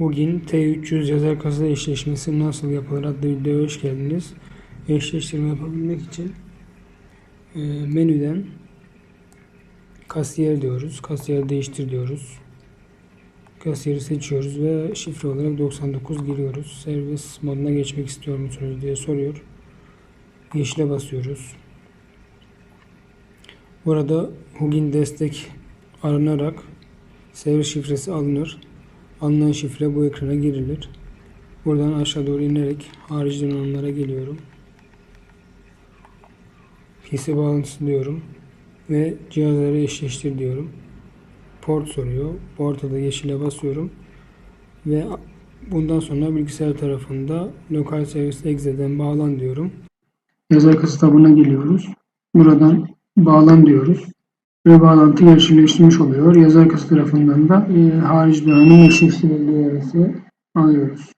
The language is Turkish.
Hugin T300 yazar kasa eşleşmesi nasıl yapılır adlı videoya hoş geldiniz. Eşleştirme yapabilmek için e, menüden kasiyer diyoruz. Kasiyer değiştir diyoruz. Kasiyeri seçiyoruz ve şifre olarak 99 giriyoruz. Servis moduna geçmek istiyor musunuz diye soruyor. Yeşile basıyoruz. Burada Hugin destek aranarak servis şifresi alınır. Alınan şifre bu ekrana girilir. Buradan aşağı doğru inerek harici donanımlara geliyorum. PC bağlantısı diyorum. Ve cihazları eşleştir diyorum. Port soruyor. Porta da yeşile basıyorum. Ve bundan sonra bilgisayar tarafında lokal servis exe'den bağlan diyorum. Yazar kasa tabına geliyoruz. Buradan bağlan diyoruz. Ve bağlantı gerçekleştirmiş oluyor. Yazar kasa tarafından da e, harici donanım eşleştirildiği arası alıyoruz.